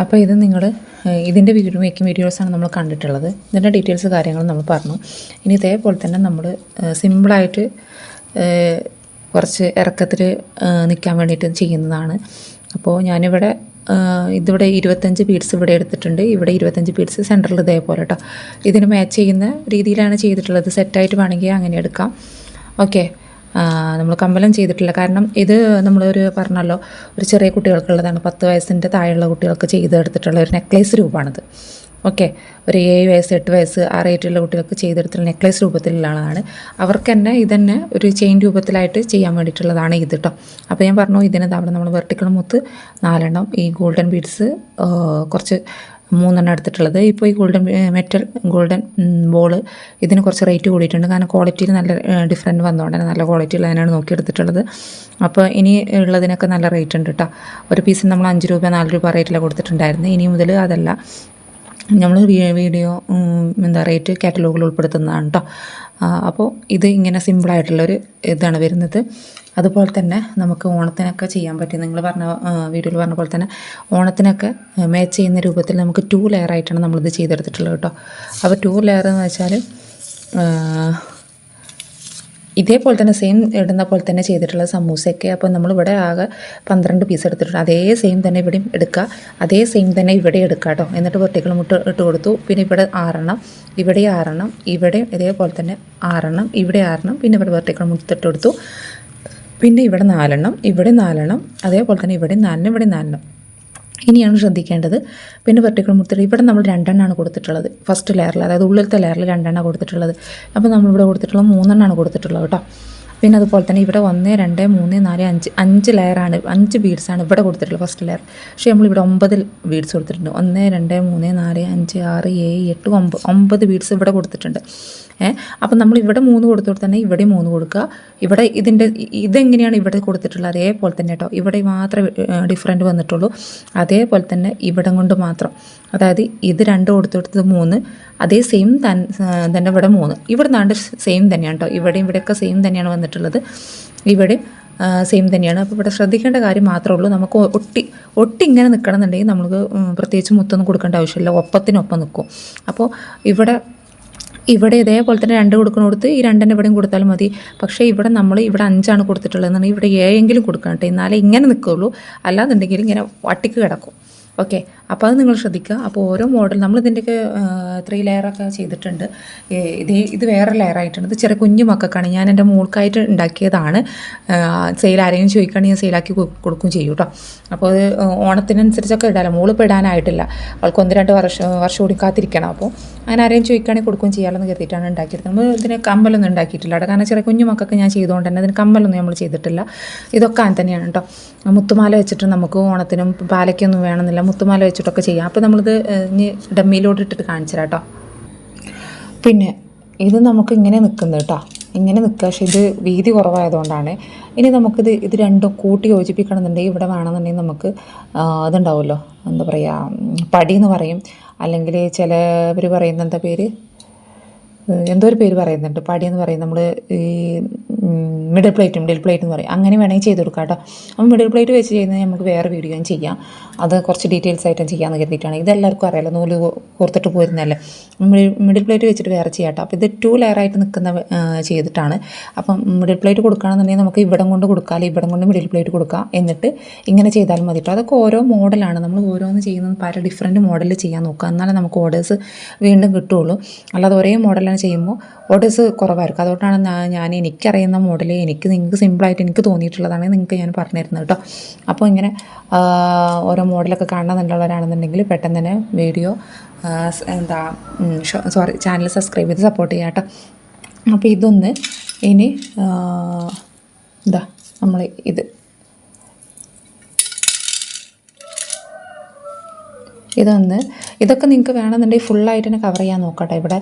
അപ്പോൾ ഇത് നിങ്ങൾ ഇതിന്റെ വീഡിയോ മേക്കിംഗ് വീഡിയോസാണ് നമ്മൾ കണ്ടിട്ടുള്ളത്. ഇതിന്റെ ഡീറ്റെയിൽസ് കാര്യങ്ങൾ നമ്മൾ പറഞ്ഞു. ഇനി ഇതേപോലെ തന്നെ നമ്മൾ സിമ്പിളായിട്ട് കുറച്ച് ഇറക്കത്തിൽ നിൽക്കാൻ വേണ്ടിയിട്ട് ചെയ്യുന്നതാണ്. അപ്പോൾ ഞാനിവിടെ ഇതിവിടെ ഇരുപത്തഞ്ച് ബീഡ്സ് ഇവിടെ എടുത്തിട്ടുണ്ട്. ഇവിടെ ഇരുപത്തഞ്ച് ബീഡ്സ് സെന്ററിൽ ഇതേപോലെ കേട്ടോ ഇതിന് മാച്ച് ചെയ്യുന്ന രീതിയിലാണ് ചെയ്തിട്ടുള്ളത്. സെറ്റായിട്ട് വേണമെങ്കിൽ അങ്ങനെ എടുക്കാം. ഓക്കെ നമ്മൾ കമ്പലം ചെയ്തിട്ടില്ല. കാരണം ഇത് നമ്മളൊരു പറഞ്ഞല്ലോ ഒരു ചെറിയ കുട്ടികൾക്കുള്ളതാണ്. പത്ത് വയസ്സിന്റെ താഴെയുള്ള കുട്ടികൾക്ക് ചെയ്തെടുത്തിട്ടുള്ള ഒരു നെക്ലേസ് രൂപമാണിത്. ഓക്കെ. ഒരു ഏഴ് വയസ്സ് എട്ട് വയസ്സ് ആ റേറ്റിലുള്ള കുട്ടികൾക്ക് ചെയ്തെടുത്തുള്ള നെക്ലേസ് രൂപത്തിലുള്ളതാണ് അവർക്ക് തന്നെ ഇതന്നെ ഒരു ചെയിൻ രൂപത്തിലായിട്ട് ചെയ്യാൻ വേണ്ടിയിട്ടുള്ളതാണ് ഇത് കേട്ടോ അപ്പോൾ ഞാൻ പറഞ്ഞു ഇതിന് അവിടെ നമ്മൾ വെർട്ടിക്കൽ മുത്ത് നാലെണ്ണം ഈ ഗോൾഡൻ ബീഡ്സ് കുറച്ച് മൂന്നെണ്ണം എടുത്തിട്ടുള്ളത്. ഇപ്പോൾ ഈ ഗോൾഡൻ മെറ്റൽ ഗോൾഡൻ ബോൾ ഇതിന് കുറച്ച് റേറ്റ് കൂടിയിട്ടുണ്ട്. കാരണം ക്വാളിറ്റിയിൽ നല്ല ഡിഫറന്റ് വന്നതുകൊണ്ട് തന്നെ നല്ല ക്വാളിറ്റി ഉള്ളതിനാണ് നോക്കിയെടുത്തിട്ടുള്ളത് അപ്പോൾ ഇനി ഉള്ളതിനൊക്കെ നല്ല റേറ്റ് ഉണ്ട് കേട്ടോ ഒരു പീസിന് നമ്മൾ അഞ്ച് രൂപ നാല് രൂപ റേറ്റിലാണ് കൊടുത്തിട്ടുണ്ടായിരുന്നു. ഇനി മുതൽ അതല്ല. നമ്മൾ വീഡിയോ എന്താ റേറ്റ് കാറ്റലോഗിൽ ഉൾപ്പെടുത്തുന്നതാണ് കേട്ടോ അപ്പോൾ ഇത് ഇങ്ങനെ സിമ്പിളായിട്ടുള്ളൊരു ഇതാണ് വരുന്നത്. അതുപോലെ തന്നെ നമുക്ക് ഓണത്തിനൊക്കെ ചെയ്യാൻ പറ്റും. നിങ്ങൾ പറഞ്ഞ വീഡിയോയിൽ പറഞ്ഞ പോലെ തന്നെ ഓണത്തിനൊക്കെ മാച്ച് ചെയ്യുന്ന രൂപത്തിൽ നമുക്ക് ടു ലെയർ ആയിട്ടാണ് നമ്മളിത് ചെയ്തെടുത്തിട്ടുള്ളത് കേട്ടോ. അപ്പോൾ ടു ലെയർ എന്ന് വെച്ചാൽ ഇതേപോലെ തന്നെ സെയിം ഇടുന്ന പോലെ തന്നെ ചെയ്തിട്ടുള്ള സമൂസയൊക്കെ അപ്പോൾ നമ്മളിവിടെ ആകെ പന്ത്രണ്ട് പീസ് എടുത്തിട്ടുണ്ട്. അതേ സെയിം തന്നെ ഇവിടെയും എടുക്കുക അതേ സെയിം തന്നെ ഇവിടെ എടുക്കുക കേട്ടോ എന്നിട്ട് വെർട്ടിക്കൽ മുട്ട ഇട്ട് കൊടുത്തു. പിന്നെ ഇവിടെ ആറെണ്ണം ഇവിടെ ആറെണ്ണം ഇവിടെ ഇതേപോലെ തന്നെ ആറെണ്ണം ഇവിടെ ആറെണ്ണം പിന്നെ ഇവിടെ വെർട്ടിക്കൽ മുട്ടിട്ട് കൊടുത്തു. പിന്നെ ഇവിടെ നാലെണ്ണം ഇവിടെ നാലെണ്ണം അതേപോലെ തന്നെ ഇവിടെ നാലെണ്ണം ഇവിടെ നാലെണ്ണം. ഇനിയാണ് ശ്രദ്ധിക്കേണ്ടത്. പിന്നെ വെർട്ടിക്കൽ മുത്തുകൾ ഇവിടെ നമ്മൾ രണ്ടെണ്ണമാണ് കൊടുത്തിട്ടുള്ളത്. ഫസ്റ്റ് ലെയറിൽ അതായത് ഉള്ളിലത്തെ ലെയറിൽ രണ്ടെണ്ണമാണ് കൊടുത്തിട്ടുള്ളത്. അപ്പോൾ നമ്മളിവിടെ കൊടുത്തിട്ടുള്ളത് മൂന്നെണ്ണമാണ് കൊടുത്തിട്ടുള്ളത് കേട്ടോ. പിന്നെ അതുപോലെ തന്നെ ഇവിടെ ഒന്ന് രണ്ട് മൂന്ന് നാല് അഞ്ച് അഞ്ച് ലെയറാണ് അഞ്ച് ബീഡ്സാണ് ഇവിടെ കൊടുത്തിട്ടുള്ളത് ഫസ്റ്റ് ലെയർ പക്ഷേ നമ്മളിവിടെ ഒമ്പത് ബീഡ്സ് കൊടുത്തിട്ടുണ്ട്. ഒന്ന് രണ്ട് മൂന്ന് നാല് അഞ്ച് ആറ് ഏഴ് എട്ട് ഒമ്പത് ഒമ്പത് ബീഡ്സ് ഇവിടെ കൊടുത്തിട്ടുണ്ട്. ഏഹ് അപ്പം നമ്മൾ ഇവിടെ മൂന്ന് കൊടുത്തോട്ട് തന്നെ ഇവിടെ മൂന്ന് കൊടുക്കുക. ഇവിടെ ഇതിന്റെ ഇതെങ്ങനെയാണ് ഇവിടെ കൊടുത്തിട്ടുള്ളത്? അതേപോലെ തന്നെ കേട്ടോ. ഇവിടെ മാത്രമേ ഡിഫറന്റ് വന്നിട്ടുള്ളൂ. അതേപോലെ തന്നെ ഇവിടം കൊണ്ട് മാത്രം. അതായത് ഇത് രണ്ട് കൊടുത്തു കൊടുത്തത് മൂന്ന് അതേ സെയിം തൻ തന്നെ ഇവിടെ മൂന്ന്. ഇവിടെ നാണ്ട് സെയിം തന്നെയാണ് കേട്ടോ ഇവിടെയും ഇവിടെയൊക്കെ സെയിം തന്നെയാണ് വന്നിട്ടുള്ളത്. ഇവിടെ സെയിം തന്നെയാണ്. അപ്പോൾ ഇവിടെ ശ്രദ്ധിക്കേണ്ട കാര്യം മാത്രമേ ഉള്ളൂ. നമുക്ക് ഒട്ടി ഒട്ടി ഇങ്ങനെ നിൽക്കണം എന്നുണ്ടെങ്കിൽ നമുക്ക് പ്രത്യേകിച്ച് മുത്തൊന്നും കൊടുക്കേണ്ട ആവശ്യമില്ല. ഒപ്പത്തിനൊപ്പം നിൽക്കും അപ്പോൾ ഇവിടെ ഇവിടെ ഇതേപോലെ തന്നെ രണ്ട് കൊടുക്കണം കൊടുത്ത് ഈ രണ്ടെണ്ണം ഇവിടെയും കൊടുത്താലും മതി. പക്ഷേ ഇവിടെ നമ്മൾ ഇവിടെ അഞ്ചാണ് കൊടുത്തിട്ടുള്ളത് എന്നുണ്ടെങ്കിൽ ഇവിടെ ഏഴെങ്കിലും കൊടുക്കണം കേട്ടോ എന്നാലേ ഇങ്ങനെ നിൽക്കുള്ളൂ അല്ലാന്നുണ്ടെങ്കിൽ ഇങ്ങനെ വട്ടിക്ക് കിടക്കും. ഓക്കെ അപ്പോൾ അത് നിങ്ങൾ ശ്രദ്ധിക്കുക. അപ്പോൾ ഓരോ മോഡൽ നമ്മൾ ഇതിന്റെയൊക്കെ ത്രീ ലെയറൊക്കെ ചെയ്തിട്ടുണ്ട്. ഇത് ഇതേ വേറെ ലെയർ ആയിട്ടുണ്ട്. ഇത് ചെറിയ കുഞ്ഞു മക്കൾക്കാണ്. ഞാൻ എന്റെ മോൾക്കായിട്ട് ഉണ്ടാക്കിയതാണ്. സെയിൽ ആരെങ്കിലും ചോദിക്കുകയാണെങ്കിൽ ഞാൻ സെയിലാക്കി കൊടുക്കും ചെയ്യും കേട്ടോ അപ്പോൾ അത് ഓണത്തിനനുസരിച്ചൊക്കെ ഇടാല്ല മോളിപ്പോൾ ഇടാനായിട്ടില്ല. അവൾക്ക് ഒന്ന് രണ്ട് വർഷം വർഷം കൂടി കാത്തിരിക്കണം. അപ്പോൾ അങ്ങനെ ആരെയും ചോദിക്കുകയാണെങ്കിൽ കൊടുക്കും ചെയ്യാമെന്ന് കരുതിയിട്ടാണ് ഉണ്ടാക്കിയത്. നമ്മൾ ഇതിന് കമ്മലൊന്നും ഉണ്ടാക്കിയിട്ടില്ല അവിടെ കാരണം ചെറിയ കുഞ്ഞു മക്കൾക്ക് ഞാൻ ചെയ്തുകൊണ്ട് തന്നെ അതിന് കമ്മലൊന്നും നമ്മൾ ചെയ്തിട്ടില്ല. ഇതൊക്കെ തന്നെയാണ് കേട്ടോ മുത്തുമാല വെച്ചിട്ട് നമുക്ക് ഓണത്തിനും പാലയ്ക്കൊന്നും വേണമെന്നില്ല. മുത്തുമാല വെച്ചിട്ടൊക്കെ ചെയ്യാം. അപ്പോൾ നമ്മളിത് ഇനി ഡമ്മിയിലോട്ട് ഇട്ടിട്ട് കാണിച്ചു കേട്ടോ പിന്നെ ഇത് നമുക്ക് ഇങ്ങനെ നിൽക്കുന്നത് കേട്ടോ ഇങ്ങനെ നിൽക്കുക. പക്ഷേ ഇത് വീതി കുറവായതുകൊണ്ടാണ്. ഇനി നമുക്കിത് ഇത് രണ്ടും കൂട്ടി യോജിപ്പിക്കണമെന്നുണ്ടെങ്കിൽ ഇവിടെ വേണമെന്നുണ്ടെങ്കിൽ നമുക്ക് ഇതുണ്ടാവുമല്ലോ എന്താ പറയുക പടി എന്ന് പറയും. അല്ലെങ്കിൽ ചിലവർ പറയുന്ന എന്താ പേര്? എന്തോ ഒരു പേര് പറയുന്നുണ്ട്. പടി എന്ന് പറയും. നമ്മൾ ഈ മിഡിൽ പ്ലേറ്റ് മിഡിൽ പ്ലേറ്റ് എന്ന് പറയും. അങ്ങനെ വേണമെങ്കിൽ ചെയ്ത് കൊടുക്കാം കേട്ടോ. അപ്പോൾ മിഡിൽ പ്ലേറ്റ് വെച്ച് ചെയ്യുന്നത് നമുക്ക് വേറെ വീഡിയോ ചെയ്യാം. അത് കുറച്ച് ഡീറ്റെയിൽസ് ആയിട്ടും ചെയ്യാമെന്ന് കരുതിയിട്ടാണ്. ഇതെല്ലാവർക്കും അറിയാലോ നൂൽ കോർത്തിട്ട് പോയിരുന്നല്ലേ മിഡിൽ പ്ലേറ്റ് വെച്ചിട്ട് വേറെ ചെയ്യാം കേട്ടോ. അപ്പോൾ ഇത് ടു ലെയറായിട്ട് നിൽക്കുന്ന ചെയ്തിട്ടാണ്. അപ്പം മിഡിൽ പ്ലേറ്റ് കൊടുക്കുകയാണെന്നുണ്ടെങ്കിൽ നമുക്ക് ഇവിടം കൊണ്ട് കൊടുക്കാം അല്ലെങ്കിൽ ഇവിടം കൊണ്ട് മിഡിൽ പ്ലേറ്റ് കൊടുക്കാം എന്നിട്ട് ഇങ്ങനെ ചെയ്താൽ മതി കേട്ടോ. അതൊക്കെ ഓരോ മോഡലാണ് നമ്മൾ ഓരോന്ന് ചെയ്യുന്നത് പല ഡിഫറെന്റ് മോഡലിൽ ചെയ്യാൻ നോക്കുക. എന്നാലേ നമുക്ക് ഓർഡേഴ്സ് വീണ്ടും കിട്ടുള്ളൂ അല്ലാതെ ഒരേ മോഡലാണ് ചെയ്യുമ്പോൾ ഓർഡേഴ്സ് കുറവായിരിക്കും. അതുകൊണ്ടാണ് ഞാൻ എനിക്കറിയുന്ന മോഡൽ എനിക്ക് നിങ്ങൾക്ക് സിമ്പിളായിട്ട് എനിക്ക് തോന്നിയിട്ടുള്ളതാണ് നിങ്ങൾക്ക് ഞാൻ പറഞ്ഞു തരുന്നത് കേട്ടോ. അപ്പോൾ ഇങ്ങനെ ഓരോ മോഡലൊക്കെ കാണണമെന്നുള്ളവരാണെന്നുണ്ടെങ്കിൽ പെട്ടെന്ന് തന്നെ വീഡിയോ എന്താ സോറി ചാനൽ സബ്സ്ക്രൈബ് ചെയ്ത് സപ്പോർട്ട് ചെയ്യാം കേട്ടോ. അപ്പോൾ ഇതൊന്ന് ഇനി എന്താ നമ്മൾ ഇത് ഇതൊന്ന് ഇതൊക്കെ നിങ്ങൾക്ക് വേണമെന്നുണ്ടെങ്കിൽ ഫുള്ളായിട്ട് തന്നെ കവർ ചെയ്യാൻ നോക്കട്ടെ. ഇവിടെ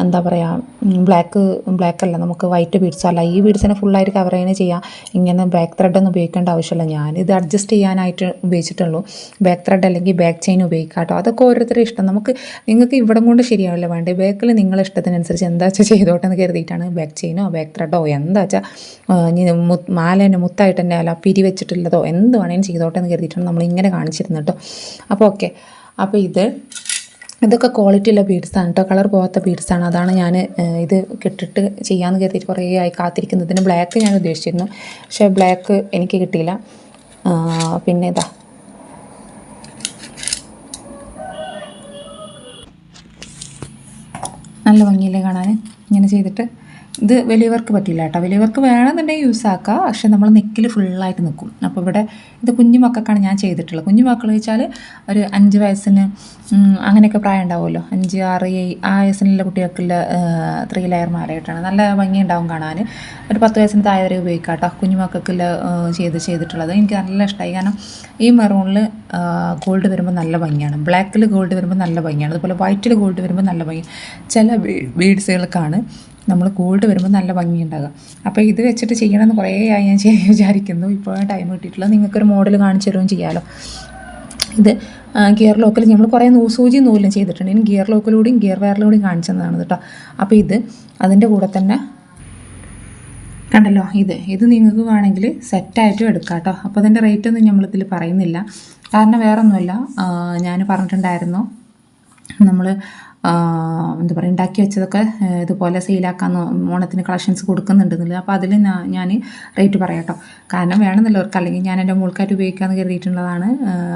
എന്താ പറയുക ബ്ലാക്ക് ബ്ലാക്ക് അല്ല നമുക്ക് വൈറ്റ് ബീഡ്സ് അല്ല ഈ ബീഡ്സിനെ ഫുള്ളായിട്ട് കവർ ചെയ്യുന്നത് ചെയ്യാം. ഇങ്ങനെ ബാക്ക് ത്രെഡ് ഒന്നും ഉപയോഗിക്കേണ്ട ആവശ്യമില്ല. ഇത് അഡ്ജസ്റ്റ് ചെയ്യാനായിട്ട് ഉപയോഗിച്ചിട്ടുള്ളൂ. ബാക്ക് ത്രെഡ് അല്ലെങ്കിൽ ബാക്ക് ചെയിൻ ഉപയോഗിക്കാം കേട്ടോ. അതൊക്കെ ഓരോരുത്തരുടെ ഇഷ്ടം. നമുക്ക് നിങ്ങൾക്ക് ഇവിടം കൊണ്ട് ശരിയാവില്ല. വേണ്ടത് ബാക്കിൽ നിങ്ങളെ ഇഷ്ടത്തിനനുസരിച്ച് എന്താ വെച്ചാൽ ചെയ്തോട്ടെന്ന് കരുതിയിട്ടാണ് ബാക്ക് ചെയിനോ ബാക്ക് ത്രെഡോ എന്താ വെച്ചാൽ ഇനി മു- മാല തന്നെ മുത്തായിട്ട് തന്നെ അല്ല പിരി വെച്ചിട്ടുള്ളതോ എന്ത് വേണേലും ചെയ്തോട്ടെ എന്ന് കരുതിയിട്ടാണ് നമ്മൾ ഇങ്ങനെ കാണിച്ചിരുന്നത് കേട്ടോ. അപ്പോൾ ഓക്കെ അപ്പോൾ ഇത് ഇതൊക്കെ ക്വാളിറ്റി ഉള്ള ബീഡ്സാണ് കേട്ടോ കളർ പോകാത്ത ബീഡ്സാണ് അതാണ് ഞാൻ ഇത് കിട്ടിട്ട് ചെയ്യാമെന്ന് കരുതിയിട്ട് കുറേ ആയി കാത്തിരിക്കുന്നത്. ഇതിന് ബ്ലാക്ക് ഞാൻ ഉദ്ദേശിച്ചിരുന്നു. പക്ഷേ ബ്ലാക്ക് എനിക്ക് കിട്ടിയില്ല. പിന്നെ ഇതാ. നല്ല ഭംഗിയില്ലേ കാണാൻ ഇങ്ങനെ ചെയ്തിട്ട്. ഇത് വലിയവർക്ക് പറ്റില്ല കേട്ടോ. വലിയവർക്ക് വേണമെന്നുണ്ടെങ്കിൽ യൂസ് ആക്കാം. പക്ഷെ നമ്മൾ നെക്കിൽ ഫുള്ളായിട്ട് നിൽക്കും. അപ്പോൾ ഇവിടെ ഇത് കുഞ്ഞു മക്കൾക്കാണ് ഞാൻ ചെയ്തിട്ടുള്ളത്. കുഞ്ഞു മക്കൾ വെച്ചാൽ ഒരു അഞ്ച് വയസ്സിന് അങ്ങനെയൊക്കെ പ്രായം ഉണ്ടാവുമല്ലോ. അഞ്ച് ആറ് ഏഴ് ആ വയസ്സിനുള്ള കുട്ടികൾക്കുള്ള ത്രീ ലെയർ മാലയിട്ടാണ് നല്ല ഭംഗി ഉണ്ടാവും കാണാൻ. ഒരു പത്ത് വയസ്സിന് താഴെ വരെ ഉപയോഗിക്കാം കേട്ടോ. കുഞ്ഞു മക്കൾക്കുള്ള ചെയ്ത് ചെയ്തിട്ടുള്ളത് എനിക്ക് നല്ല ഇഷ്ടമായി കാരണം ഈ മെറൂണിൽ ഗോൾഡ് വരുമ്പോൾ നല്ല ഭംഗിയാണ്. ബ്ലാക്കിൽ ഗോൾഡ് വരുമ്പോൾ നല്ല ഭംഗിയാണ്. അതുപോലെ വൈറ്റിൽ ഗോൾഡ് വരുമ്പോൾ നല്ല ഭംഗി. ചില ബീഡ്സുകൾക്കാണ് നമ്മൾ ഗോൾഡ് വരുമ്പോൾ നല്ല ഭംഗി ഉണ്ടാകുക അപ്പോൾ ഇത് വെച്ചിട്ട് ചെയ്യണമെന്ന് കുറേ ആയി ഞാൻ ചെയ്യാൻ വിചാരിക്കുന്നു. ഇപ്പോൾ ടൈം കിട്ടിയിട്ടില്ല നിങ്ങൾക്കൊരു മോഡൽ കാണിച്ചു തരുകയും ചെയ്യാമല്ലോ ഇത് ഗിയർ ലോക്കിൽ നമ്മൾ കുറേ സൂചി നൂലും ചെയ്തിട്ടുണ്ട്. ഇനി ഗിയർ ലോക്കിലൂടെയും ഗിയർ വയറിലൂടെയും കാണിച്ചതാണ് കേട്ടോ. അപ്പോൾ ഇത് അതിന്റെ കൂടെ തന്നെ കണ്ടല്ലോ ഇത് ഇത് നിങ്ങൾക്ക് വേണമെങ്കിൽ സെറ്റായിട്ടും എടുക്കാം കേട്ടോ. അപ്പോൾ അതിന്റെ റേറ്റ് ഒന്നും നമ്മളിതിൽ പറയുന്നില്ല. കാരണം വേറൊന്നുമല്ല ഞാൻ പറഞ്ഞിട്ടുണ്ടായിരുന്നു. നമ്മൾ എന്താ പറയുക ഉണ്ടാക്കി വെച്ചതൊക്കെ ഇതുപോലെ സെയിലാക്കാൻ ഓണത്തിന് കളക്ഷൻസ് കൊടുക്കുന്നുണ്ടെന്നുള്ളത്. അപ്പോൾ അതിൽ ഞാൻ റേറ്റ് പറയാട്ടോ. കാരണം വേണമെന്നുള്ളവർക്ക് അല്ലെങ്കിൽ ഞാൻ എന്റെ മോൾക്കായിട്ട് ഉപയോഗിക്കാമെന്ന് കരുതിയിട്ടുള്ളതാണ്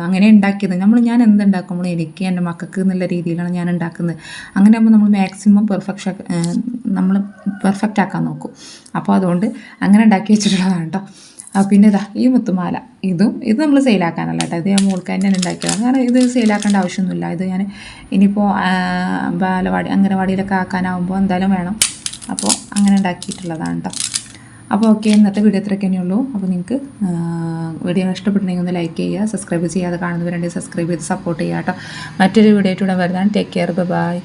അങ്ങനെ ഉണ്ടാക്കിയത്. നമ്മൾ ഞാൻ എന്തുണ്ടാക്കുമ്പോൾ എനിക്ക് എന്റെ മക്കൾക്ക് എന്നുള്ള രീതിയിലാണ് ഞാൻ ഉണ്ടാക്കുന്നത്. അങ്ങനെ ആകുമ്പോൾ നമ്മൾ മാക്സിമം പെർഫെക്ഷൻ നമ്മൾ പെർഫെക്റ്റ് ആക്കാൻ നോക്കും. അപ്പോൾ അതുകൊണ്ട് അങ്ങനെ ഉണ്ടാക്കി വെച്ചിട്ടുള്ളതാണ് കേട്ടോ പിന്നെ ഇതാ ഈ മുത്തുമാല. ഇതും ഇത് നമ്മൾ സെയിലാക്കാനല്ല കേട്ടോ. ഇത് ഞാൻ മോൾക്ക് തന്നെ ഉണ്ടാക്കിയതാണ്. കാരണം ഇത് സെയിലാക്കേണ്ട ആവശ്യമൊന്നുമില്ല. ഇത് ഞാൻ ഇനിയിപ്പോൾ ബാലവാടി അംഗനവാടിയിലൊക്കെ ആക്കാനാവുമ്പോൾ എന്തായാലും വേണം. അപ്പോൾ അങ്ങനെ ഉണ്ടാക്കിയിട്ടുള്ളതാണ് കേട്ടോ അപ്പോൾ ഓക്കെ ഇന്നത്തെ വീഡിയോ ഇത്രയൊക്കെ തന്നെയുള്ളൂ അപ്പോൾ നിങ്ങൾക്ക് വീഡിയോ ഇഷ്ടപ്പെട്ടിട്ടുണ്ടെങ്കിൽ ഒന്ന് ലൈക്ക് ചെയ്യുക സബ്സ്ക്രൈബ് ചെയ്യാതെ കാണുന്നവരുണ്ടെങ്കിൽ സബ്സ്ക്രൈബ് ചെയ്ത് സപ്പോർട്ട് ചെയ്യുക കേട്ടോ മറ്റൊരു വീഡിയോ ആയിട്ട് വരുന്നതാണ്. Take care bye